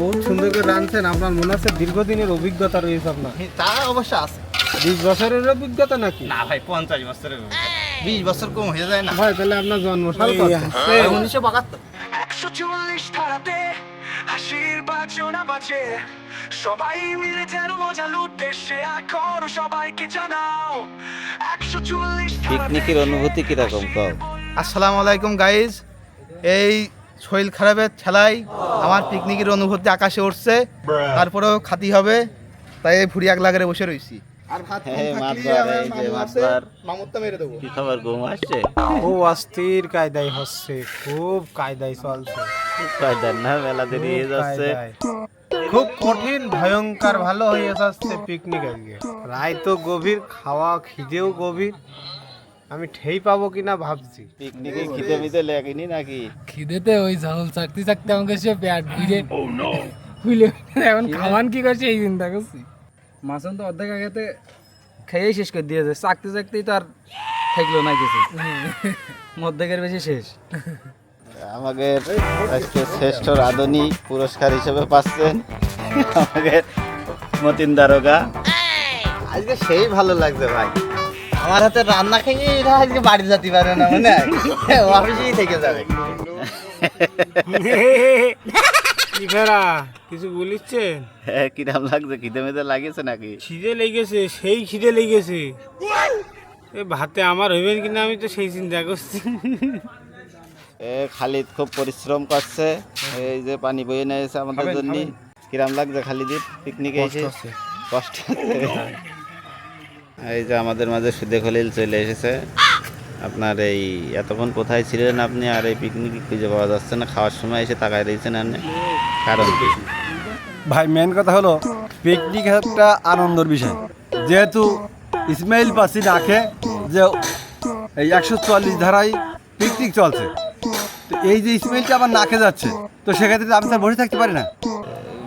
বহুত সুন্দর করে রাঁধছেন আপনার মনে হচ্ছে দীর্ঘদিনের অভিজ্ঞতা রয়েছে আপনার তা অবশ্য আছে। বিশ বছরের অভিজ্ঞতা নাকি? না ভাই পঞ্চাশ বছরের বিশ বছর কম হয়ে যায় না। ভাই তাহলে আপনার জন্মসাল কত? উনিশশো বাহাত্তর। একশো চুয়াল্লিশ ধারাতে হাসির বাজনা বাজে। সবাই মিলে যেন মজা উদ্দেশ্যে এখন সবাইকে জানাও। একশো চুয়াল্লিশ পিকনিকের অনুভূতি কীরকম কও? আসসালামু আলাইকুম গাইজ। এই শরীর খারাপের ঠেলাই আমার পিকনিকের অনুভূতি আকাশে উঠছে তারপরেও খাতি হবে তাই ভুড়ি এক লাগারে বসে রয়েছি আর ভাত হ্যাঁ, মেরে দেবো। কি খবর ঘুম আসছে? অস্থির কায়দায় হচ্ছে খুব কায়দায় চলছে। কায়দার না মেলা দেরি হয়ে খুব যাচ্ছে খুব কঠিন ভয়ঙ্কর ভালো হয়ে যাচ্ছে পিকনিক আজকে। রায় তো গভীর খাওয়া খিদেও গভীর। আমি ঠেই পাবো কিনা ভাবছি। পিকনিকে খিদে মিদে লেগেনি নাকি? খিদেতে ওই ঝাল চাকতে চাকতে আমাকে সে পেট ভিজে ফুলে। এখন খাওয়ান কি করছে এই চিন্তা করছি। মাছন তো অর্ধেক আগেতে খেয়েই শেষ করে দিয়েছে। চাকতে চাকতেই তো আর থাকল না কিছু। মধ্যেকের বেশি শেষ। আমাদের আজকে শ্রেষ্ঠ রাঁধুনি পুরস্কার হিসেবে পাচ্ছেন। আমাদের মতিন দারোগা। আজকে সেই ভালো লাগছে ভাই। আমার হাতে রান্না খেয়ে এরা আজকে বাড়ি যেতে পারে না মানে অফিসেই থেকে যাবে। কি ফেরা কিছু বলিচ্ছেন? হ্যাঁ কিরাম লাগছে খিদে মিদে লাগিয়েছে নাকি? খিদে লেগেছে সেই খিদে লেগেছে। এ ভাতে আমার হইবেন কিনা আমি তো সেই চিন্তা করছি। এ খালিদ খুব পরিশ্রম করছে। এই যে পানি বয়ে নিয়েছে আমাদের জন্য। কিরাম লাগছে খালিদের? পিকনিকে এসে? কষ্ট হচ্ছে। এই যে আমাদের মাঝে সুদে খলিল চলে এসেছে। আপনার এই এতক্ষণ কোথায় ছিলেন আপনি? আর এই পিকনিক খুঁজে পাওয়া যাচ্ছে না। খাওয়ার সময় এসে তাকায় রয়েছেন আপনি। কারণ ভাই মেন কথা হলো পিকনিক একটা আনন্দের বিষয়। যেহেতু ইসমাইল পাসি ডাকে যে এই একশো চল্লিশ ধারায় পিকনিক চলছে। তো এই যে ইসমাইলটা আবার নাকে যাচ্ছে, তো সেক্ষেত্রে আমি তো বসে থাকতে পারি না।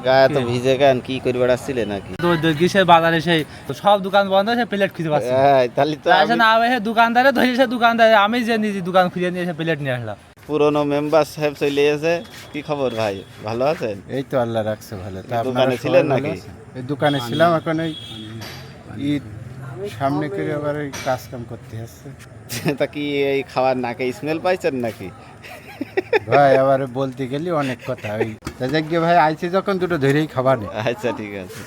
গায়ে তো ভিজে গান কি করে বেড়াচ্ছিলে নাকি? কিসের বাজারে সেই সব দোকান বন্ধ সে প্লেট খুঁজে পাচ্ছে তাহলে তো আসে আমি না সে দোকানদারে ধরে সে দোকানদারে আমি যে নিজে দোকান খুঁজে নিয়ে এসে প্লেট নিয়ে আসলাম। পুরনো মেম্বার সাহেব চলে এসে কি খবর ভাই? ভালো আছেন? এই তো আল্লাহ রাখছে ভালো। দোকানে ছিলেন নাকি? এই দোকানে ছিলাম এখন এই ঈদ সামনে করে আবার ওই কাজ কাম করতে আসছে। তা কি এই খাওয়ার নাকে স্মেল পাইছেন নাকি? ভাই আবার বলতে গেলে অনেক কথা। ওই যজ্ঞ ভাই আইছে যখন দুটো ধরেই খাবার আচ্ছা ঠিক আছে।